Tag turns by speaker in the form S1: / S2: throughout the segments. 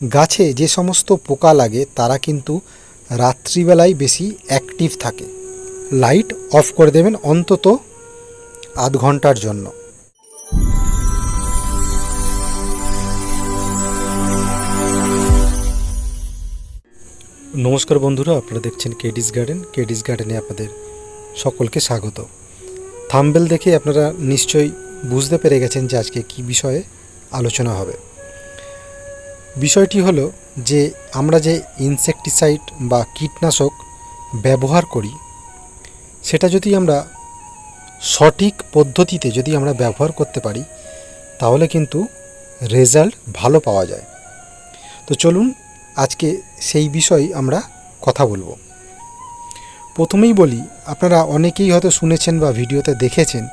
S1: গাছে যে সমস্ত পোকা লাগে, তারা কিন্তু রাত্রিবেলায় বেশি অ্যাক্টিভ থাকে। লাইট অফ করে দেবেন অন্তত আধ ঘণ্টার জন্য। নমস্কার বন্ধুরা, আপনারা দেখছেন কেডিস গার্ডেন কেডিস গার্ডেনে আপনাদের সকলকে স্বাগত। থাম্বেল দেখে আপনারা নিশ্চয়ই বুঝতে পেরে গেছেন যে আজকে কী বিষয়ে আলোচনা হবে। বিষয়টি হলো যে আমরা যে ইনসেকটিসাইড বা কীটনাশক ব্যবহার করি, সেটা যদি আমরা সঠিক পদ্ধতিতে যদি আমরা ব্যবহার করতে পারি, তাহলে কিন্তু রেজাল্ট ভালো পাওয়া যায়। তো চলুন আজকে সেই বিষয়ে আমরা কথা বলব। প্রথমেই বলি, আপনারা অনেকেই হয়তো শুনেছেন বা ভিডিওতে দেখেছেন,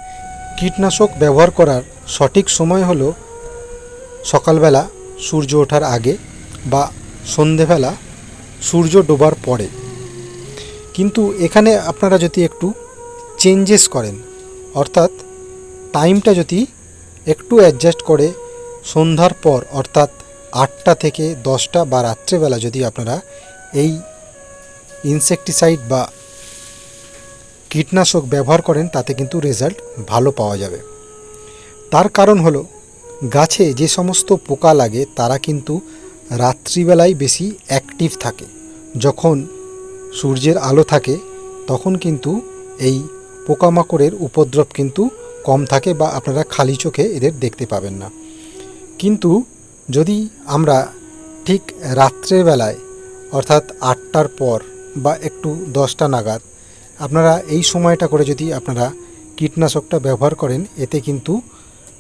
S1: কীটনাশক ব্যবহার করার সঠিক সময় হলো সকালবেলা সূর্য ওঠার আগে বা সন্ধেবেলা সূর্য ডোবার পরে। কিন্তু এখানে আপনারা যদি একটু চেঞ্জেস করেন, অর্থাৎ টাইমটা যদি একটু অ্যাডজাস্ট করে সন্ধ্যার পর, অর্থাৎ আটটা থেকে দশটা বা রাত্রেবেলা যদি আপনারা এই ইনসেকটিসাইড বা কীটনাশক ব্যবহার করেন, তাতে কিন্তু রেজাল্ট ভালো পাওয়া যাবে। তার কারণ হলো গাছে যে সমস্ত পোকা লাগে, তারা কিন্তু রাত্রিবেলায় বেশি অ্যাক্টিভ থাকে। যখন সূর্যের আলো থাকে, তখন কিন্তু এই পোকামাকড়ের উপদ্রব কিন্তু কম থাকে বা আপনারা খালি চোখে এদের দেখতে পাবেন না। কিন্তু যদি আমরা ঠিক রাত্রেবেলায়, অর্থাৎ আটটার পর বা একটু দশটা নাগাদ, আপনারা এই সময়টা করে যদি আপনারা কীটনাশকটা ব্যবহার করেন, এতে কিন্তু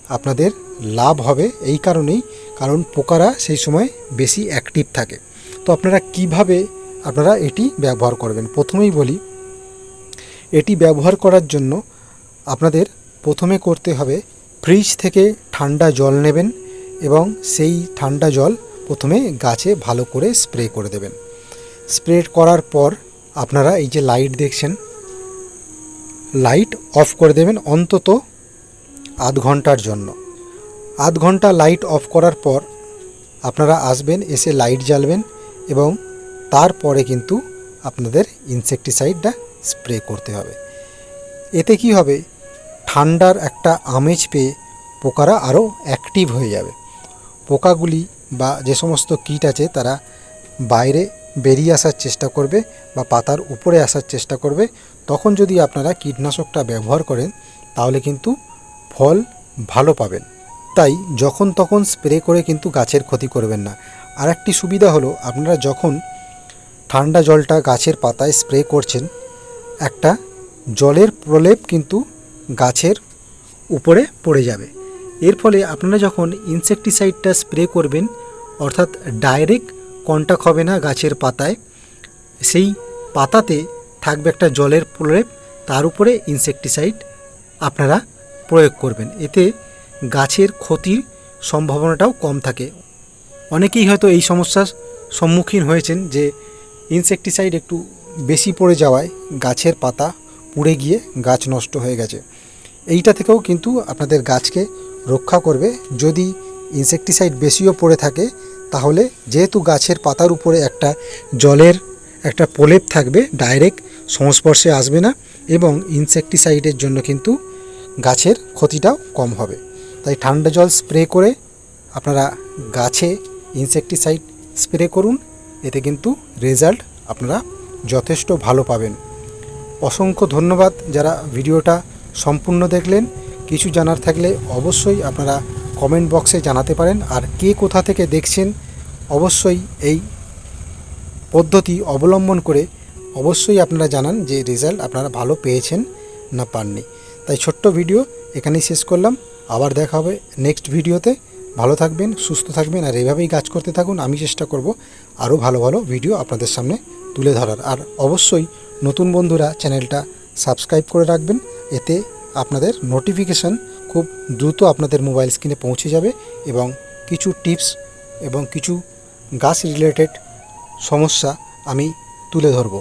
S1: আপনাদের লাভ হবে এই কারণেই, কারণ পোকারা সেই সময় বেশি অ্যাক্টিভ থাকে। তো আপনারা কীভাবে আপনারা এটি ব্যবহার করবেন? প্রথমেই বলি, এটি ব্যবহার করার জন্য আপনাদের প্রথমে করতে হবে ফ্রিজ থেকে ঠান্ডা জল নেবেন এবং সেই ঠান্ডা জল প্রথমে গাছে ভালো করে স্প্রে করে দেবেন। স্প্রে করার পর আপনারা এই যে লাইট দেখছেন লাইট অফ করে দেবেন। অন্তত আধ ঘণ্টার জন্য। আধ ঘণ্টা লাইট অফ করার পর আপনারা আসবেন, এসে লাইট জ্বালবেন এবং তারপরে কিন্তু আপনাদের ইনসেকটিসাইডটা স্প্রে করতে হবে। এতে কি হবে? ঠান্ডার একটা আমেজ পেয়ে পোকারা আরও অ্যাক্টিভ হয়ে যাবে। পোকাগুলি বা যে সমস্ত কীট আছে তারা বাইরে বেরিয়ে আসার চেষ্টা করবে বা পাতার উপরে আসার চেষ্টা করবে। তখন যদি আপনারা কীটনাশকটা ব্যবহার করেন, তাহলে কিন্তু ফল ভালো পাবেন। তাই যখন তখন স্প্রে করে কিন্তু গাছের ক্ষতি করবেন না। আর একটি সুবিধা হলো, আপনারা যখন ঠান্ডা জলটা গাছের পাতায় স্প্রে করছেন, একটা জলের প্রলেপ কিন্তু গাছের উপরে পড়ে যাবে। এর ফলে আপনারা যখন ইনসেকটিসাইডটা স্প্রে করবেন, অর্থাৎ ডাইরেক্ট কন্টাক্ট হবে না গাছের পাতায়, সেই পাতাতে থাকবে একটা জলের প্রলেপ, তার উপরে ইনসেকটিসাইড আপনারা প্রয়োগ করবেন। এতে গাছের ক্ষতির সম্ভাবনাটাও কম থাকে। অনেকেই হয়তো এই সমস্যার সম্মুখীন হয়েছেন যে ইনসেকটিসাইড একটু বেশি পড়ে যাওয়ায় গাছের পাতা পুড়ে গিয়ে গাছ নষ্ট হয়ে গেছে। এইটা থেকেও কিন্তু আপনাদের গাছকে রক্ষা করবে। যদি ইনসেকটিসাইড বেশিও পড়ে থাকে, তাহলে যেহেতু গাছের পাতার উপরে একটা জলের একটা প্রলেপ থাকবে ডাইরেক্ট সংস্পর্শে আসবে না এবং ইনসেকটিসাইডের জন্য কিন্তু গাছের ক্ষতিটাও কম হবে। তাই ঠান্ডা জল স্প্রে করে আপনারা গাছে ইনসেকটিসাইড স্প্রে করুন। এতে কিন্তু রেজাল্ট আপনারা যথেষ্ট ভালো পাবেন। অসংখ্য ধন্যবাদ যারা ভিডিওটা সম্পূর্ণ দেখলেন। কিছু জানার থাকলে অবশ্যই আপনারা কমেন্ট বক্সে জানাতে পারেন। আর কে কোথা থেকে দেখছেন, অবশ্যই এই পদ্ধতি অবলম্বন করে অবশ্যই আপনারা জানান যে রেজাল্ট আপনারা ভালো পেয়েছেন না পাননি। তাই ছোট্ট ভিডিও এখানেই শেষ করলাম। আবার দেখা হবে নেক্সট ভিডিওতে। ভালো থাকবেন, সুস্থ থাকবেন, আর এভাবেই কাজ করতে থাকুন। আমি চেষ্টা করব আরও ভালো ভালো ভিডিও আপনাদের সামনে তুলে ধরার। আর অবশ্যই নতুন বন্ধুরা চ্যানেলটা সাবস্ক্রাইব করে রাখবেন। এতে আপনাদের নোটিফিকেশান খুব দ্রুত আপনাদের মোবাইল স্ক্রিনে পৌঁছে যাবে এবং কিছু টিপস এবং কিছু গাছ রিলেটেড সমস্যা আমি তুলে ধরবো।